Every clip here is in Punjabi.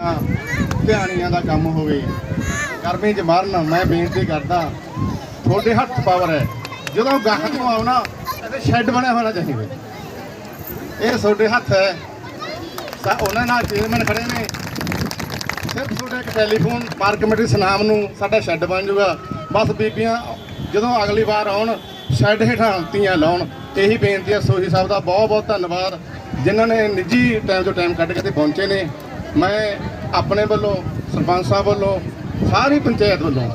ਜਾਂ ਧਿਆਨੀਆਂ ਦਾ ਕੰਮ ਹੋਵੇ। ਗਰਮੀ 'ਚ ਮਰਨ ਮੈਂ ਬੇਨਤੀ ਕਰਦਾ, ਤੁਹਾਡੇ ਹੱਥ ਪਾਵਰ ਹੈ। ਜਦੋਂ ਗਾਹਕ ਨੂੰ ਆਉਣਾ, ਇਹਦੇ ਸ਼ੈੱਡ ਬਣਿਆ ਹੋਣਾ ਚਾਹੀਦਾ। ਇਹ ਤੁਹਾਡੇ ਹੱਥ ਹੈ। ਸਾ, ਉਹਨਾਂ ਨਾਲ ਚੇਅਰਮੈਨ ਖੜੇ ਨੇ। ਸਿਰਫ ਤੁਹਾਡੇ ਇੱਕ ਟੈਲੀਫੋਨ ਪਾਰਕ ਕਮੇਟੀ ਸੁਨਾਮ ਨੂੰ ਸਾਡਾ ਸ਼ੈੱਡ ਬਣ ਜਾਊਗਾ। ਬਸ ਬੀਬੀਆਂ, ਜਦੋਂ ਅਗਲੀ ਵਾਰ ਆਉਣ ਸ਼ੈੱਡ ਹੇਠਾਂ ਤੀਆਂ ਲਾਉਣ, ਇਹੀ ਬੇਨਤੀ ਹੈ, ਸੋਹੀ ਸਾਹਿਬ ਦਾ ਬਹੁਤ ਬਹੁਤ ਧੰਨਵਾਦ। ਜਿਨ੍ਹਾਂ ਨੇ ਨਿੱਜੀ ਟਾਈਮ ਤੋਂ ਟਾਈਮ ਕੱਢ ਕੇ ਤੇ ਪਹੁੰਚੇ ਨੇ। ਮੈਂ ਆਪਣੇ ਵੱਲੋਂ, ਸਰਪੰਚ ਸਾਹਿਬ ਵੱਲੋਂ, ਸਾਰੀ ਪੰਚਾਇਤ ਵੱਲੋਂ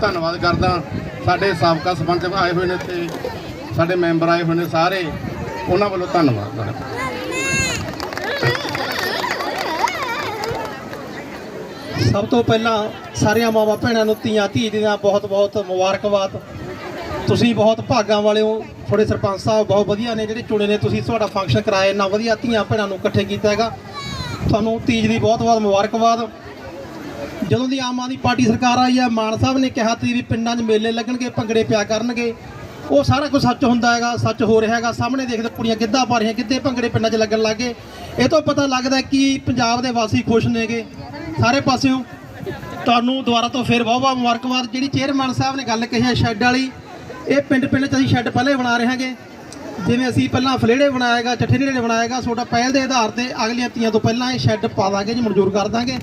ਧੰਨਵਾਦ ਕਰਦਾ ਸਾਡੇ ਸਾਬਕਾ ਸਰਪੰਚ ਆਏ ਹੋਏ ਨੇ ਇੱਥੇ, ਸਾਡੇ ਮੈਂਬਰ ਆਏ ਹੋਏ ਨੇ ਸਾਰੇ, ਉਹਨਾਂ ਵੱਲੋਂ ਧੰਨਵਾਦ ਤੁਹਾਡਾ ਸਭ ਤੋਂ ਪਹਿਲਾਂ ਸਾਰੀਆਂ ਮਾਵਾਂ ਭੈਣਾਂ ਨੂੰ ਧੀਆਂ ਧੀ ਦੀਆਂ ਬਹੁਤ-ਬਹੁਤ ਮੁਬਾਰਕਬਾਦ। ਤੁਸੀਂ ਬਹੁਤ ਭਾਗਾਂ ਵਾਲੇ ਹੋ ਤੁਹਾਡੇ ਸਰਪੰਚ ਸਾਹਿਬ ਬਹੁਤ ਵਧੀਆ ਨੇ, ਜਿਹੜੇ ਚੁਣੇ ਨੇ, ਤੁਸੀਂ ਤੁਹਾਡਾ ਫੰਕਸ਼ਨ ਕਰਾਇਆ, ਇੰਨਾ ਵਧੀਆ ਧੀਆਂ ਭੈਣਾਂ ਨੂੰ ਇਕੱਠੇ ਕੀਤਾ ਹੈਗਾ। ਤੁਹਾਨੂੰ ਤੀਜ ਦੀ ਬਹੁਤ-ਬਹੁਤ ਮੁਬਾਰਕਬਾਦ। ਜਦੋਂ ਦੀ ਆਮ ਆਦਮੀ ਪਾਰਟੀ ਸਰਕਾਰ ਆਈ ਹੈ, ਮਾਨ ਸਾਹਿਬ ਨੇ ਕਿਹਾ ਸੀ ਵੀ ਪਿੰਡਾਂ 'ਚ ਮੇਲੇ ਲੱਗਣਗੇ, ਭੰਗੜੇ ਪਿਆ ਕਰਨਗੇ। ਉਹ ਸਾਰਾ ਕੁਝ ਸੱਚ ਹੁੰਦਾ ਹੈਗਾ, ਸੱਚ ਹੋ ਰਿਹਾ ਹੈਗਾ। ਸਾਹਮਣੇ ਦੇਖਦੇ ਕੁੜੀਆਂ ਗਿੱਧਾ ਪਾ ਰਹੀਆਂ, ਗਿੱਧੇ ਭੰਗੜੇ ਪਿੰਡਾਂ 'ਚ ਲੱਗਣ ਲੱਗੇ ਇਹ ਤੋਂ ਪਤਾ ਲੱਗਦਾ ਕਿ ਪੰਜਾਬ ਦੇ ਵਾਸੀ ਖੁਸ਼ ਨੇਗੇ। ਸਾਰੇ ਪਾਸਿਓਂ ਤੁਹਾਨੂੰ ਦੁਬਾਰਾ ਤੋਂ ਫਿਰ ਬਹੁਤ ਬਹੁਤ ਮੁਬਾਰਕਬਾਦ। ਜਿਹੜੀ ਚੇਅਰਮੈਨ ਸਾਹਿਬ ਨੇ ਗੱਲ ਕਹੀ ਹੈ ਸ਼ੈੱਡ ਵਾਲੀ, ਇਹ ਪਿੰਡ ਪਿੰਡ 'ਚ ਅਸੀਂ ਸ਼ੈੱਡ ਪਹਿਲੇ ਬਣਾ ਰਹੇ ਹਾਂਗੇ। ਜਿਵੇਂ ਅਸੀਂ ਪਹਿਲਾਂ ਫਲੇੜੇ ਬਣਾਏਗਾ, ਚੱਠੇ ਢੇੜੇ ਬਣਾਏਗਾ ਤੁਹਾਡਾ ਪਹਿਲ ਦੇ ਆਧਾਰ ਤੇ ਅਗਲੀਆਂ ਤੀਆਂ ਤੋਂ ਪਹਿਲਾਂ ਇਹ ਸ਼ੈੱਡ ਪਾ ਦਾਂਗੇ ਜੀ, ਮਨਜ਼ੂਰ ਕਰ ਦਾਂਗੇ।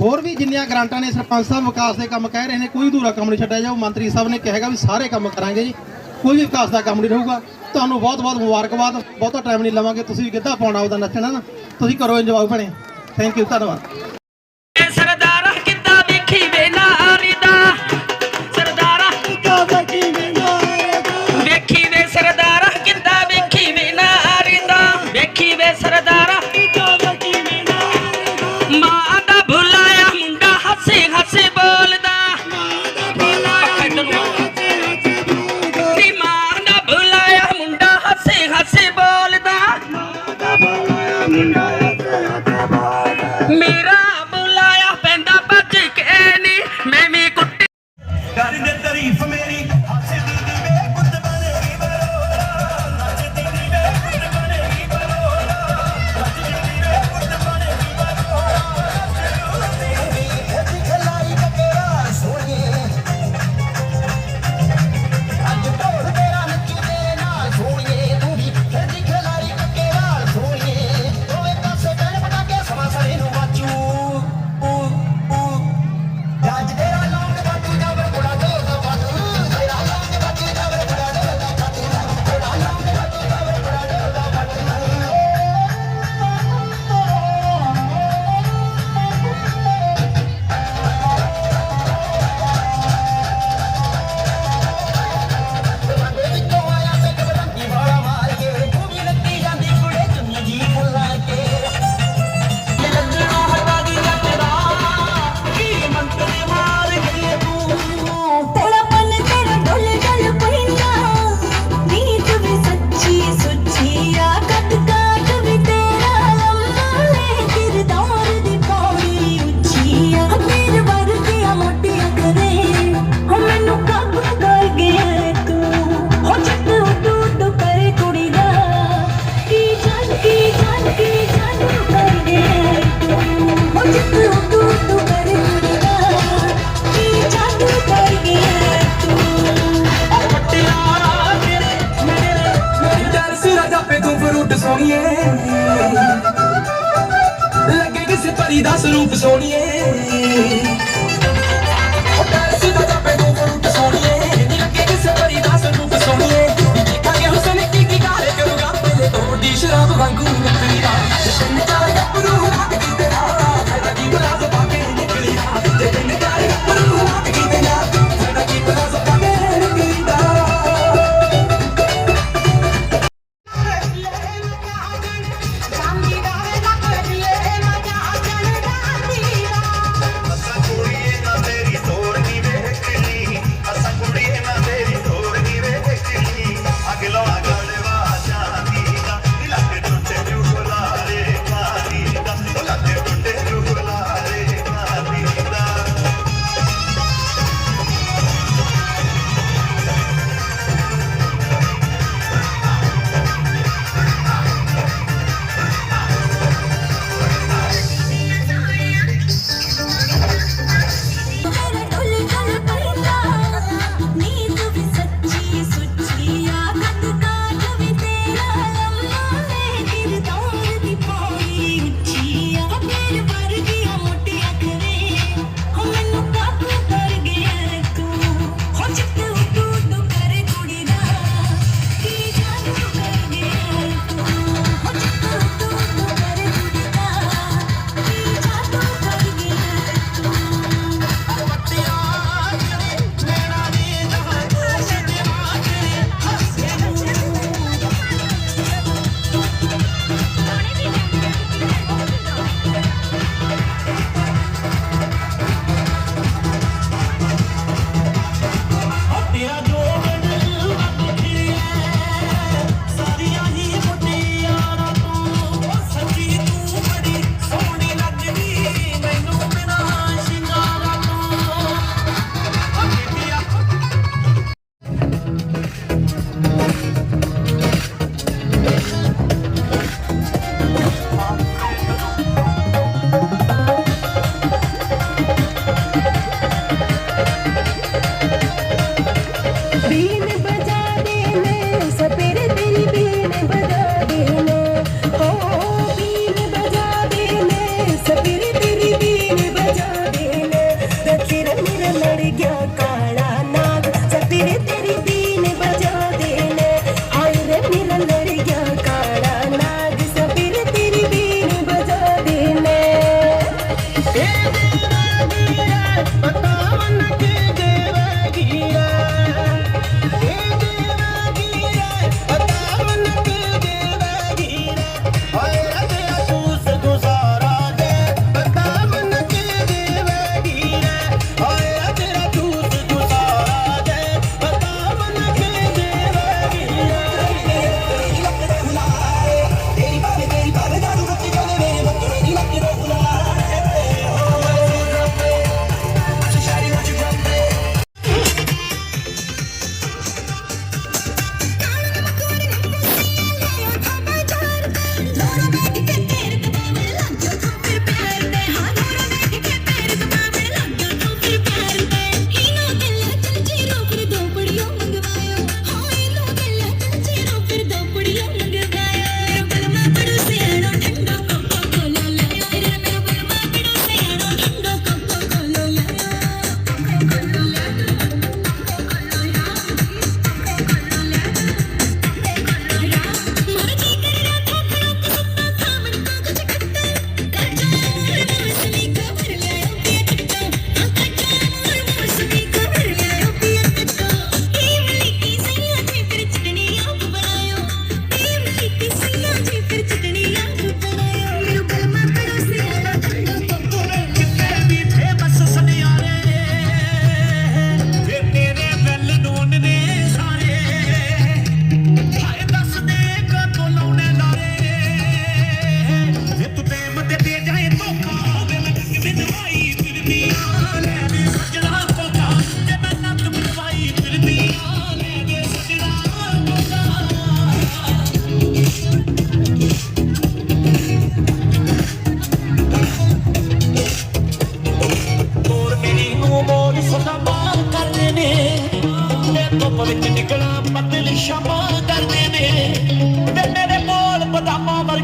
ਹੋਰ ਵੀ ਜਿੰਨੀਆਂ ਗ੍ਰਾਂਟਾਂ ਨੇ, ਸਰਪੰਚ ਸਾਹਿਬ ਵਿਕਾਸ ਦੇ ਕੰਮ ਕਹਿ ਰਹੇ ਨੇ, ਕੋਈ ਅਧੂਰਾ ਕੰਮ ਨਹੀਂ ਛੱਡਿਆ ਜਾਊ, ਮੰਤਰੀ ਸਾਹਿਬ ਨੇ ਕਹੇਗਾ ਵੀ ਸਾਰੇ ਕੰਮ ਕਰਾਂਗੇ ਜੀ। ਕੋਈ ਵੀ ਵਿਕਾਸ ਦਾ ਕੰਮ ਨਹੀਂ ਰਹੂਗਾ। ਤੁਹਾਨੂੰ ਬਹੁਤ ਬਹੁਤ ਮੁਬਾਰਕਬਾਦ, ਬਹੁਤਾ ਟਾਈਮ ਨਹੀਂ ਲਵਾਂਗੇ, ਤੁਸੀਂ ਵੀ ਗਿੱਧਾ ਪਾਉਣਾ ਉਹਦਾ ਨੱਚਣਾ ਨਾ। ਤੁਸੀਂ ਕਰੋ ਇੰਜੋਏ ਭਣੇ। ਥੈਂਕ ਯੂ ਧੰਨਵਾਦ। ਸਰਦਾਰਾ ਕਿੱਦਾਂ ਵੇਖੀ ਵੇ ਨਾਰੀ ਦਾ?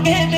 baby.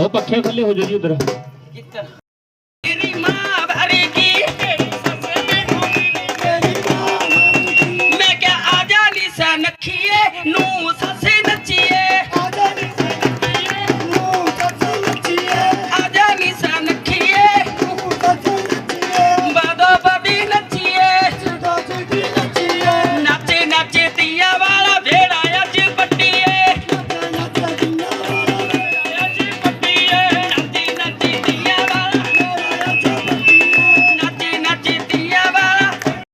ਉਹ ਪੱਖੇ ਥੱਲੇ ਹੋ ਜਾਓ ਜੀ ਉਧਰ।